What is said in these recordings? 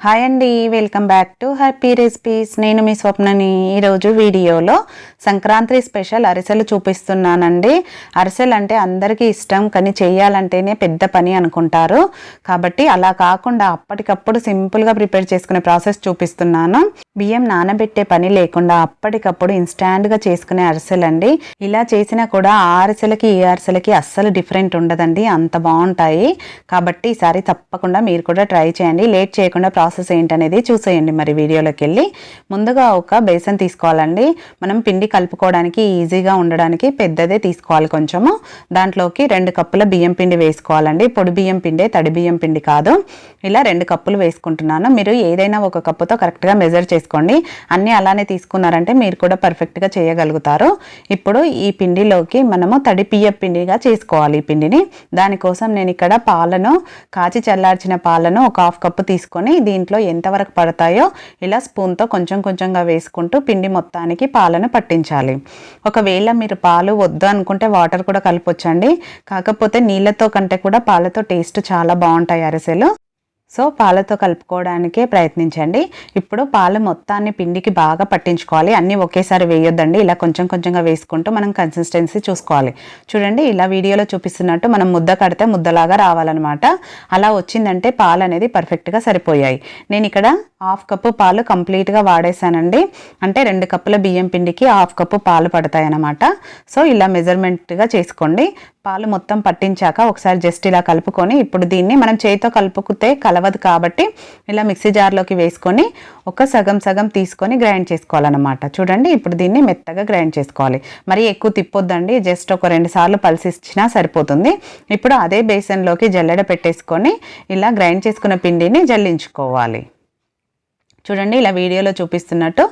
Hi అండి welcome back to happy recipes నేను మీ స్వప్నని ఈరోజు వీడియోలో సంక్రాంతి స్పెషల్ అరిసెలు చూపిస్తున్నానండి. అరిసెలు అంటే అందరికీ ఇష్టం కానీ చేయాలంటేనే పెద్ద పని అనుకుంటారు. కాబట్టి అలా కాకుండా అప్పటికప్పుడు సింపుల్గా ప్రిపేర్ చేసుకునే ప్రాసెస్ చూపిస్తున్నాను. బియ్యం నానబెట్టే పని లేకుండా అప్పటికప్పుడు ఇన్స్టాంట్గా చేసుకునే అరిసెలండి. ఇలా చేసినా కూడా ఆ అరిసెలకి ఈ అరిసెలకి అస్సలు డిఫరెంట్ ఉండదండి అంత బాగుంటాయి. కాబట్టి ఈసారి తప్పకుండా మీరు కూడా ట్రై చేయండి. లేట్ చేయకుండా ప్రాసెస్ ఏంటనేది చూసేయండి మరి వీడియోలోకి వెళ్ళి. ముందుగా ఒక బేసన్ తీసుకోవాలండి. మనం పిండి కలుపుకోవడానికి ఈజీగా ఉండడానికి పెద్దదే తీసుకోవాలి కొంచెము. దాంట్లోకి రెండు కప్పుల బియ్యం పిండి వేసుకోవాలండి. పొడి బియ్యం పిండే తడి బియ్యం పిండి కాదు. ఇలా రెండు కప్పులు వేసుకుంటున్నాను. మీరు ఏదైనా ఒక కప్పుతో కరెక్ట్గా మెజర్ చేసుకోండి. అన్నీ అలానే తీసుకున్నారంటే మీరు కూడా పర్ఫెక్ట్గా చేయగలుగుతారు. ఇప్పుడు ఈ పిండిలోకి మనము తడి బియ్యం పిండిగా చేసుకోవాలి ఈ పిండిని. దానికోసం నేను ఇక్కడ పాలను కాచి చల్లార్చిన పాలను ఒక హాఫ్ కప్పు తీసుకొని దీంట్లో ఎంతవరకు పడతాయో ఇలా స్పూన్తో కొంచెం కొంచెంగా వేసుకుంటూ పిండి మొత్తానికి పాలను పట్టించాలి. ఒకవేళ మీరు పాలు వద్దు అనుకుంటే వాటర్ కూడా కలపొచ్చండి కాకపోతే నీళ్ళతో కంటే కూడా పాలతో టేస్ట్ చాలా బాగుంటాయి అరిసెలు. సో పాలతో కలుపుకోవడానికే ప్రయత్నించండి. ఇప్పుడు పాలు మొత్తాన్ని పిండికి బాగా పట్టించుకోవాలి. అన్నీ ఒకేసారి వేయొద్దండి. ఇలా కొంచెం కొంచెంగా వేసుకుంటూ మనం కన్సిస్టెన్సీ చూసుకోవాలి. చూడండి ఇలా వీడియోలో చూపిస్తున్నట్టు మనం ముద్ద కడితే ముద్దలాగా రావాలన్నమాట. అలా వచ్చిందంటే పాలు అనేది పర్ఫెక్ట్గా సరిపోయాయి. నేను ఇక్కడ హాఫ్ కప్పు పాలు కంప్లీట్గా వాడేసానండి అంటే రెండు కప్పుల బియ్యం పిండికి హాఫ్ కప్పు పాలు పడతాయి అన్నమాట సో ఇలా మెజర్మెంట్గా చేసుకోండి. పాలు మొత్తం పట్టించాక ఒకసారి జస్ట్ ఇలా కలుపుకొని ఇప్పుడు దీన్ని మనం చేతితో కలుపుకుతే అవ్వదు కాబట్టి ఇలా మిక్సీ జార్లోకి వేసుకొని ఒక సగం సగం తీసుకొని గ్రైండ్ చేసుకోవాలన్నమాట. చూడండి ఇప్పుడు దీన్ని మెత్తగా గ్రైండ్ చేసుకోవాలి. మరి ఎక్కువ తిప్పొద్దండి జస్ట్ ఒక రెండు సార్లు పల్స్ ఇచ్చినా సరిపోతుంది. ఇప్పుడు అదే బేసన్లోకి జల్లెడ పెట్టేసుకొని ఇలా గ్రైండ్ చేసుకున్న పిండిని జల్లించుకోవాలి. చూడండి ఇలా వీడియోలో చూపిస్తున్నట్టు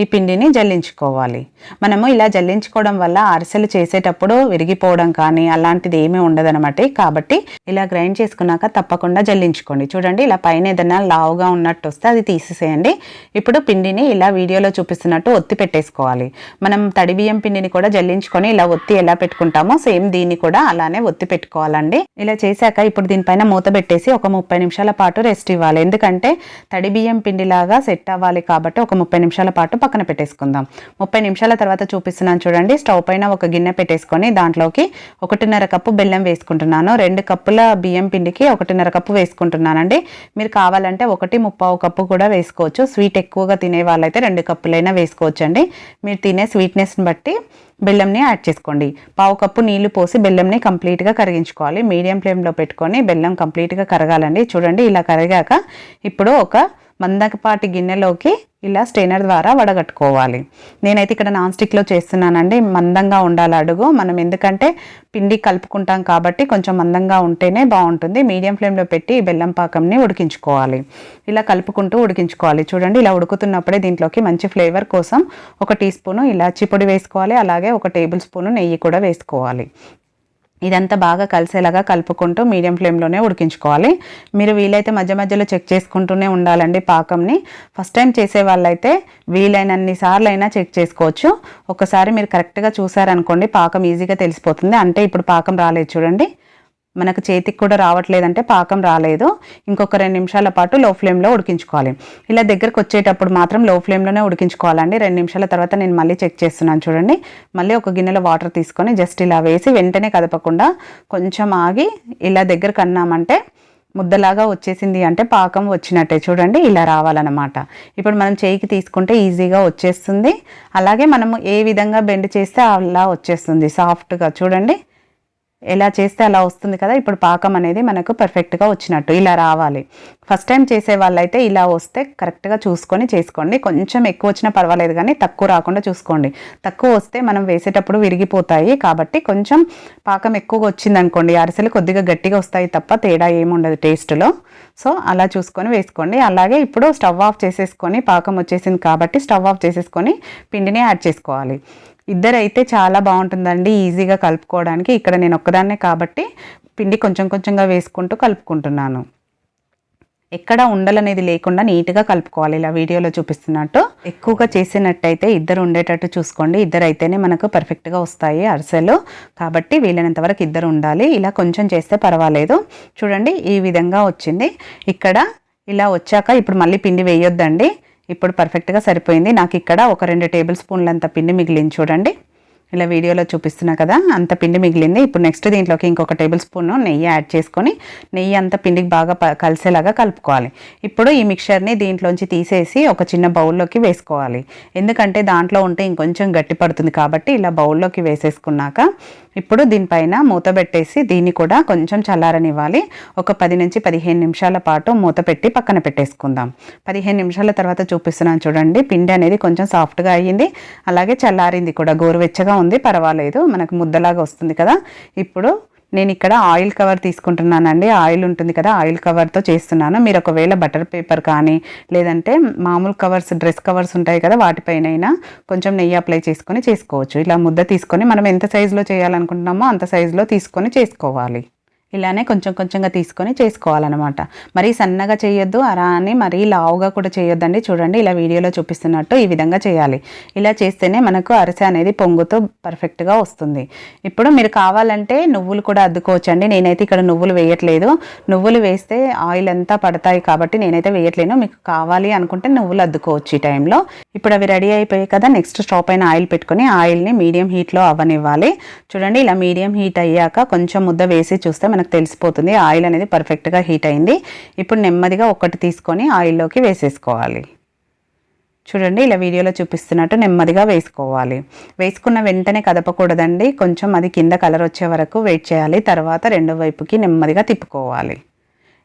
ఈ పిండిని జల్లించుకోవాలి. మనము ఇలా జల్లించుకోవడం వల్ల అరిసెలు చేసేటప్పుడు విరిగిపోవడం కానీ అలాంటిది ఏమీ ఉండదనమాట కాబట్టి ఇలా గ్రైండ్ చేసుకున్నాక తప్పకుండా జల్లించుకోండి. చూడండి ఇలా పైన ఏదైనా లావుగా ఉన్నట్టు వస్తే అది తీసేసేయండి. ఇప్పుడు పిండిని ఇలా వీడియోలో చూపిస్తున్నట్టు ఒత్తి పెట్టేసుకోవాలి. మనం తడి బియ్యం పిండిని కూడా జల్లించుకొని ఇలా ఒత్తి ఎలా పెట్టుకుంటామో సేమ్ దీన్ని కూడా అలానే ఒత్తి పెట్టుకోవాలండి. ఇలా చేశాక ఇప్పుడు దీనిపైన మూత పెట్టేసి ఒక ముప్పై నిమిషాల పాటు రెస్ట్ ఇవ్వాలి. ఎందుకంటే తడి బియ్యం పిండిలాగా సెట్ అవ్వాలి కాబట్టి ఒక ముప్పై నిమిషాల పాటు పక్కన పెట్టేసుకుందాం. ముప్పై నిమిషాల తర్వాత చూపిస్తున్నాను చూడండి. స్టవ్ పైన ఒక గిన్నె పెట్టేసుకొని దాంట్లోకి ఒకటిన్నర కప్పు బెల్లం వేసుకుంటున్నాను. రెండు కప్పుల బియ్యం పిండికి ఒకటిన్నర కప్పు వేసుకుంటున్నానండి. మీరు కావాలంటే ఒకటి ముప్పావు కప్పు కూడా వేసుకోవచ్చు. స్వీట్ ఎక్కువగా తినే వాళ్ళైతే రెండు కప్పులైనా వేసుకోవచ్చండి. మీరు తినే స్వీట్నెస్ని బట్టి బెల్లంని యాడ్ చేసుకోండి. పావు కప్పు నీళ్ళు పోసి బెల్లంని కంప్లీట్గా కరిగించుకోవాలి. మీడియం ఫ్లేమ్లో పెట్టుకొని బెల్లం కంప్లీట్గా కరగాలండి. చూడండి ఇలా కరిగాక ఇప్పుడు ఒక మందకపాటి గిన్నెలోకి ఇలా స్టెయినర్ ద్వారా వడగట్టుకోవాలి. నేనైతే ఇక్కడ నాన్ స్టిక్లో చేస్తున్నానండి. మందంగా ఉండాలి అడుగు. మనం ఎందుకంటే పిండి కలుపుకుంటాం కాబట్టి కొంచెం మందంగా ఉంటేనే బాగుంటుంది. మీడియం ఫ్లేమ్లో పెట్టి ఈ బెల్లం పాకంని ఉడికించుకోవాలి. ఇలా కలుపుకుంటూ ఉడికించుకోవాలి. చూడండి ఇలా ఉడుకుతున్నప్పుడే దీంట్లోకి మంచి ఫ్లేవర్ కోసం ఒక టీ స్పూను ఇలాచి పొడి వేసుకోవాలి. అలాగే ఒక టేబుల్ స్పూను నెయ్యి కూడా వేసుకోవాలి. ఇదంతా బాగా కలిసేలాగా కలుపుకుంటూ మీడియం ఫ్లేమ్లోనే ఉడికించుకోవాలి. మీరు వీలైతే మధ్య మధ్యలో చెక్ చేసుకుంటూనే ఉండాలండి పాకంని. ఫస్ట్ టైం చేసే వాళ్ళైతే వీలైనన్ని సార్లు అయినా చెక్ చేసుకోవచ్చు. ఒకసారి మీరు కరెక్ట్గా చూసారనుకోండి పాకం ఈజీగా తెలిసిపోతుంది. అంటే ఇప్పుడు పాకం రాలేదు చూడండి. మనకు చేతికి కూడా రావట్లేదంటే పాకం రాలేదు. ఇంకొక రెండు నిమిషాల పాటు లో ఫ్లేమ్లో ఉడికించుకోవాలి. ఇలా దగ్గరకు వచ్చేటప్పుడు మాత్రం లో ఫ్లేమ్లోనే ఉడికించుకోవాలండి. రెండు నిమిషాల తర్వాత నేను మళ్ళీ చెక్ చేస్తున్నాను చూడండి. మళ్ళీ ఒక గిన్నెలో వాటర్ తీసుకొని జస్ట్ ఇలా వేసి వెంటనే కదపకుండా కొంచెం ఆగి ఇలా దగ్గరకు అన్నామంటే ముద్దలాగా వచ్చేసింది అంటే పాకం వచ్చినట్టే చూడండి. ఇలా రావాలన్నమాట. ఇప్పుడు మనం చేయికి తీసుకుంటే ఈజీగా వచ్చేస్తుంది. అలాగే మనము ఏ విధంగా బెండ్ చేస్తే అలా వచ్చేస్తుంది సాఫ్ట్గా చూడండి. ఎలా చేస్తే అలా వస్తుంది కదా ఇప్పుడు పాకం అనేది మనకు పర్ఫెక్ట్గా వచ్చినట్టు ఇలా రావాలి. ఫస్ట్ టైం చేసే వాళ్ళైతే ఇలా వస్తే కరెక్ట్గా చూసుకొని చేసుకోండి. కొంచెం ఎక్కువ వచ్చినా పర్వాలేదు కానీ తక్కువ రాకుండా చూసుకోండి. తక్కువ వస్తే మనం వేసేటప్పుడు విరిగిపోతాయి కాబట్టి కొంచెం పాకం ఎక్కువగా వచ్చింది అనుకోండి అరిసెలు కొద్దిగా గట్టిగా వస్తాయి తప్ప తేడా ఏముండదు టేస్ట్లో సో అలా చూసుకొని వేసుకోండి. అలాగే ఇప్పుడు స్టవ్ ఆఫ్ చేసేసుకొని పాకం వచ్చేసింది కాబట్టి స్టవ్ ఆఫ్ చేసేసుకొని పిండిని యాడ్ చేసుకోవాలి. ఇద్దరైతే చాలా బాగుంటుందండి ఈజీగా కలుపుకోవడానికి. ఇక్కడ నేను ఒక్కదాన్నే కాబట్టి పిండి కొంచెం కొంచెంగా వేసుకుంటూ కలుపుకుంటున్నాను. ఎక్కడ ఉండలు అనేది లేకుండా నీట్గా కలుపుకోవాలి ఇలా వీడియోలో చూపిస్తున్నట్టు. ఎక్కువగా చేసినట్టయితే ఇద్దరు ఉండేటట్టు చూసుకోండి. ఇద్దరు అయితేనే మనకు పర్ఫెక్ట్గా వస్తాయి అరిసెలు. కాబట్టి వీలైనంత వరకు ఇద్దరు ఉండాలి. ఇలా కొంచెం చేస్తే పర్వాలేదు. చూడండి ఈ విధంగా వచ్చింది. ఇక్కడ ఇలా వచ్చాక ఇప్పుడు మళ్ళీ పిండి వేయొద్దండి. ఇప్పుడు పర్ఫెక్ట్గా సరిపోయింది. నాకు ఇక్కడ ఒక రెండు టేబుల్ స్పూన్లంత పిండి మిగిలింది చూడండి. ఇలా వీడియోలో చూపిస్తున్నా కదా అంత పిండి మిగిలింది. ఇప్పుడు నెక్స్ట్ దీంట్లోకి ఇంకొక టేబుల్ స్పూన్ నెయ్యి యాడ్ చేసుకొని నెయ్యి అంతా పిండికి బాగా ప- కలిసేలాగా కలుపుకోవాలి. ఇప్పుడు ఈ మిక్చర్ని దీంట్లోంచి తీసేసి ఒక చిన్న బౌల్లోకి వేసుకోవాలి. ఎందుకంటే దాంట్లో ఉంటే ఇంకొంచెం గట్టి పడుతుంది కాబట్టి ఇలా బౌల్లోకి వేసేసుకున్నాక ఇప్పుడు దీనిపైన మూత పెట్టేసి దీన్ని కూడా కొంచెం చల్లారనివ్వాలి. ఒక పది నుంచి పదిహేను నిమిషాల పాటు మూత పెట్టి పక్కన పెట్టేసుకుందాం. పదిహేను నిమిషాల తర్వాత చూపిస్తున్నాను చూడండి. పిండి అనేది కొంచెం సాఫ్ట్గా అయ్యింది. అలాగే చల్లారింది కూడా గోరువెచ్చగా ఉంది పర్వాలేదు మనకు ముద్దలాగా వస్తుంది కదా. ఇప్పుడు నేను ఇక్కడ ఆయిల్ కవర్ తీసుకుంటున్నానండి. ఆయిల్ ఉంటుంది కదా ఆయిల్ కవర్తో చేస్తున్నాను. మీరు ఒకవేళ బటర్ పేపర్ కానీ లేదంటే మామూలు కవర్స్ డ్రెస్ కవర్స్ ఉంటాయి కదా వాటిపైనైనా కొంచెం నెయ్యి అప్లై చేసుకొని చేసుకోవచ్చు. ఇలా ముద్ద తీసుకొని మనం ఎంత సైజులో చేయాలనుకుంటున్నామో అంత సైజులో తీసుకొని చేసుకోవాలి. ఇలానే కొంచెం కొంచెంగా తీసుకొని చేసుకోవాలన్నమాట. మరీ సన్నగా చేయొద్దు అలా అని మరీ లావుగా కూడా చేయొద్దండి. చూడండి ఇలా వీడియోలో చూపిస్తున్నట్టు ఈ విధంగా చేయాలి. ఇలా చేస్తేనే మనకు అరిసె అనేది పొంగుతూ పర్ఫెక్ట్గా వస్తుంది. ఇప్పుడు మీరు కావాలంటే నువ్వులు కూడా అద్దుకోవచ్చండి. నేనైతే ఇక్కడ నువ్వులు వేయట్లేదు. నువ్వులు వేస్తే ఆయిల్ అంతా పడతాయి కాబట్టి నేనైతే వేయట్లేను. మీకు కావాలి అనుకుంటే నువ్వులు అద్దుకోవచ్చు ఈ టైంలో. ఇప్పుడు అవి రెడీ అయిపోయాయి కదా నెక్స్ట్ స్టవ్ పైన ఆయిల్ పెట్టుకొని ఆయిల్ని మీడియం హీట్లో అవ్వనివ్వాలి చూడండి ఇలా మీడియం హీట్ అయ్యాక కొంచెం ముద్ద వేసి చూస్తే మనకు తెలిసిపోతుంది. ఆయిల్ అనేది పర్ఫెక్ట్గా హీట్ అయింది. ఇప్పుడు నెమ్మదిగా ఒకటి తీసుకొని ఆయిల్లోకి వేసేసుకోవాలి. చూడండి ఇలా వీడియోలో చూపిస్తున్నట్టు నెమ్మదిగా వేసుకోవాలి. వేసుకున్న వెంటనే కదపకూడదండి. కొంచెం అది కింద కలర్ వచ్చే వరకు వెయిట్ చేయాలి. తర్వాత రెండో వైపుకి నెమ్మదిగా తిప్పుకోవాలి.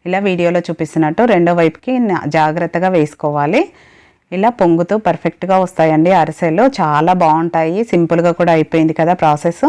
ఇలా వీడియోలో చూపిస్తున్నట్టు రెండో వైపుకి జాగ్రత్తగా వేసుకోవాలి. ఇలా పొంగుతూ పర్ఫెక్ట్గా వస్తాయండి. అరిసెలు చాలా బాగుంటాయి. సింపుల్గా కూడా అయిపోయింది కదా ప్రాసెస్.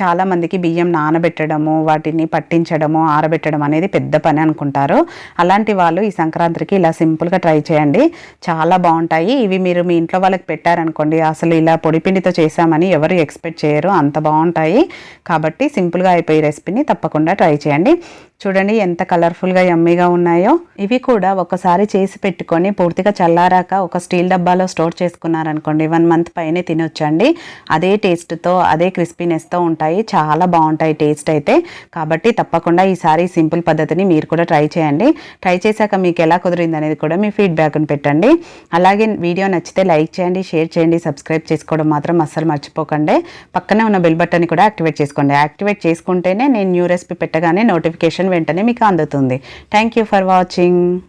చాలామందికి బియ్యం నానబెట్టడము వాటిని పట్టించడము ఆరబెట్టడం అనేది పెద్ద పని అనుకుంటారు. అలాంటి వాళ్ళు ఈ సంక్రాంతికి ఇలా సింపుల్గా ట్రై చేయండి. చాలా బాగుంటాయి. ఇవి మీరు మీ ఇంట్లో వాళ్ళకి పెట్టారనుకోండి అసలు ఇలా పొడిపిండితో చేశామని ఎవరు ఎక్స్పెక్ట్ చేయరు. అంత బాగుంటాయి. కాబట్టి సింపుల్గా అయిపోయే రెసిపీని తప్పకుండా ట్రై చేయండి. చూడండి ఎంత కలర్ఫుల్గా యమ్మీగా ఉన్నాయో. ఇవి కూడా ఒకసారి చేసి పెట్టుకొని పూర్తిగా చల్లారాక ఒక స్టీల్ డబ్బాలో స్టోర్ చేసుకున్నారనుకోండి. వన్ మంత్ పైనే తినొచ్చండి. అదే టేస్ట్తో అదే క్రిస్పీనెస్తో ఉంటాయి. చాలా బాగుంటాయి టేస్ట్ అయితే. కాబట్టి తప్పకుండా ఈసారి సింపుల్ పద్ధతిని మీరు కూడా ట్రై చేయండి. ట్రై చేశాక మీకు ఎలా కుదిరింది అనేది కూడా మీ ఫీడ్బ్యాక్ని పెట్టండి. అలాగే వీడియో నచ్చితే లైక్ చేయండి షేర్ చేయండి సబ్స్క్రైబ్ చేసుకోవడం మాత్రం అస్సలు మర్చిపోకండి. పక్కనే ఉన్న బెల్ బటన్ కూడా యాక్టివేట్ చేసుకోండి. యాక్టివేట్ చేసుకుంటేనే నేను న్యూ రెసిపీ పెట్టగానే నోటిఫికేషన్ వెంటనే మీకు అందుతుంది. Thank you for watching